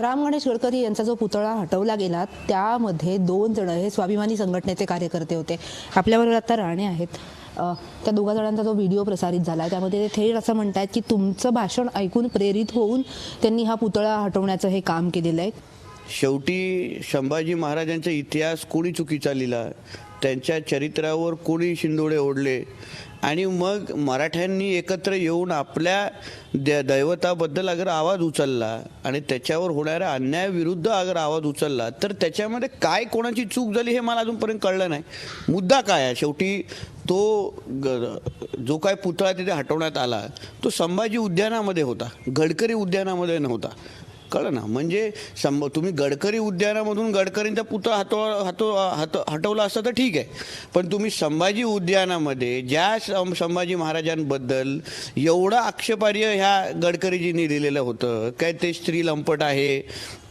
राम गणेश गडकरी यांचा जो पुतळा हटवला गेला त्यामध्ये दोन जण हे स्वाभिमानी संघटनेचे कार्यकर्ते होते. आपल्याबरोबर आता राणे आहेत. त्या दोघा जणांचा जो व्हिडिओ प्रसारित झाला त्यामध्ये ते थेट असं म्हणतात की तुमचं भाषण ऐकून प्रेरित होऊन त्यांनी हा पुतळा हटवण्याचं हे काम केलेलं आहे. शेवटी संभाजी महाराजांचा इतिहास कोणी चुकीचा लिहिला? त्यांच्या चरित्रावर कोणी शिंदोडे ओढले? आणि मग मराठ्यांनी एकत्र येऊन आपल्या द दैवताबद्दल अगर आवाज उचलला आणि त्याच्यावर होणाऱ्या अन्यायाविरुद्ध अगर आवाज उचलला तर त्याच्यामध्ये काय कोणाची चूक झाली हे मला अजूनपर्यंत कळलं नाही. मुद्दा काय आहे? शेवटी तो ग जो काय पुतळा तिथे हटवण्यात आला तो संभाजी उद्यानामध्ये होता. गडकरी उद्यानामध्ये नव्हता. कळलं ना. म्हणजे संभ तुम्ही गडकरी उद्यानामधून गडकरींचा पुतळा हटव हटव हट हटवला असता तर ठीक आहे. पण तुम्ही संभाजी उद्यानामध्ये ज्या संभाजी महाराजांबद्दल एवढं आक्षेपार्य ह्या गडकरीजींनी लिहिलेलं होतं काय ते स्त्री लंपट आहे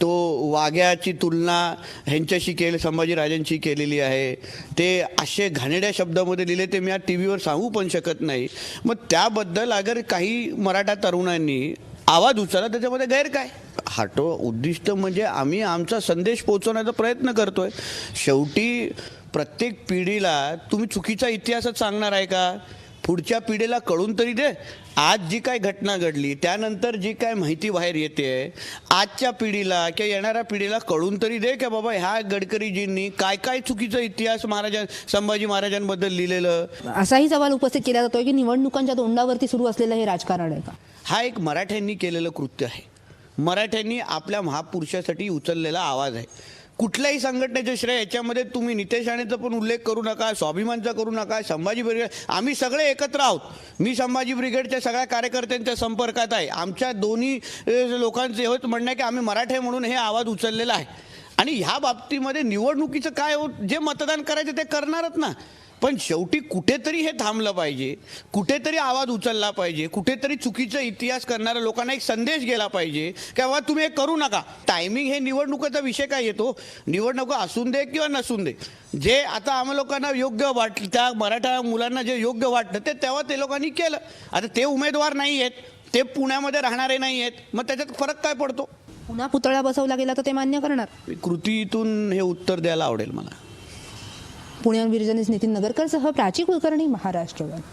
तो वाघ्याची तुलना ह्यांच्याशी केली संभाजीराजांशी केलेली आहे ते असे घाणेड्या शब्दामध्ये लिहिले ते मी आज टी व्हीवर सांगू पण शकत नाही. मग त्याबद्दल अगर काही मराठा तरुणांनी आवाज उचलला त्याच्यामध्ये गैर काय हाटो उद्दिष्ट म्हणजे आम्ही आमचा संदेश पोहोचवण्याचा प्रयत्न करतोय. शेवटी प्रत्येक पिढीला तुम्ही चुकीचा इतिहासच सांगणार आहे का? पुढच्या पिढीला कळून तरी दे. आज जी काय घटना घडली त्यानंतर जी काय माहिती बाहेर येते आजच्या पिढीला किंवा येणाऱ्या पिढीला कळून तरी दे की बाबा ह्या गडकरीजींनी काय काय चुकीचा इतिहास महाराजां संभाजी महाराजांबद्दल लिहिलेलं? असाही सवाल उपस्थित केला जातोय की निवडणुकांच्या तोंडावरती सुरू असलेलं हे राजकारण आहे का? हा एक मराठ्यांनी केलेलं कृत्य आहे. मराठ्यांनी आपल्या महापुरुषासाठी उचललेला आवाज आहे. कुठल्याही संघटनेचे श्रेय याच्यामध्ये तुम्ही नितेश राणेचा पण उल्लेख करू नका स्वाभिमानचा करू नका संभाजी ब्रिगेड आम्ही सगळे एकत्र आहोत. मी संभाजी ब्रिगेडच्या सगळ्या कार्यकर्त्यांच्या संपर्कात आहे. आमच्या दोन्ही लोकांचं लोकांचे होत म्हणणं आहे की आम्ही मराठे म्हणून हे आवाज उचललेला आहे. आणि ह्या बाबतीमध्ये निवडणुकीचं काय हो जे मतदान करायचं ते करणारच ना. पण शेवटी कुठेतरी हे थांबलं पाहिजे. कुठेतरी आवाज उचलला पाहिजे. कुठेतरी चुकीचा इतिहास करणाऱ्या लोकांना एक संदेश गेला पाहिजे की बाबा तुम्ही हे करू नका. टायमिंग हे निवडणुकीचा विषय काय येतो? निवडणुका असून दे किंवा नसून दे. जे आता आम्हा लोकांना योग्य वाटलं त्या मराठा मुलांना जे योग्य वाटतं ते तेव्हा ते लोकांनी केलं. आता ते उमेदवार नाही आहेत ते पुण्यामध्ये राहणारे नाही आहेत मग त्याच्यात फरक काय पडतो? पुन्हा पुतळा बसवला गेला तर ते मान्य करणार. कृतीतून हे उत्तर द्यायला आवडेल मला. पुण्याहून विरजनीस नितीन नगरकरसह प्राची कुलकर्णी महाराष्ट्र वन.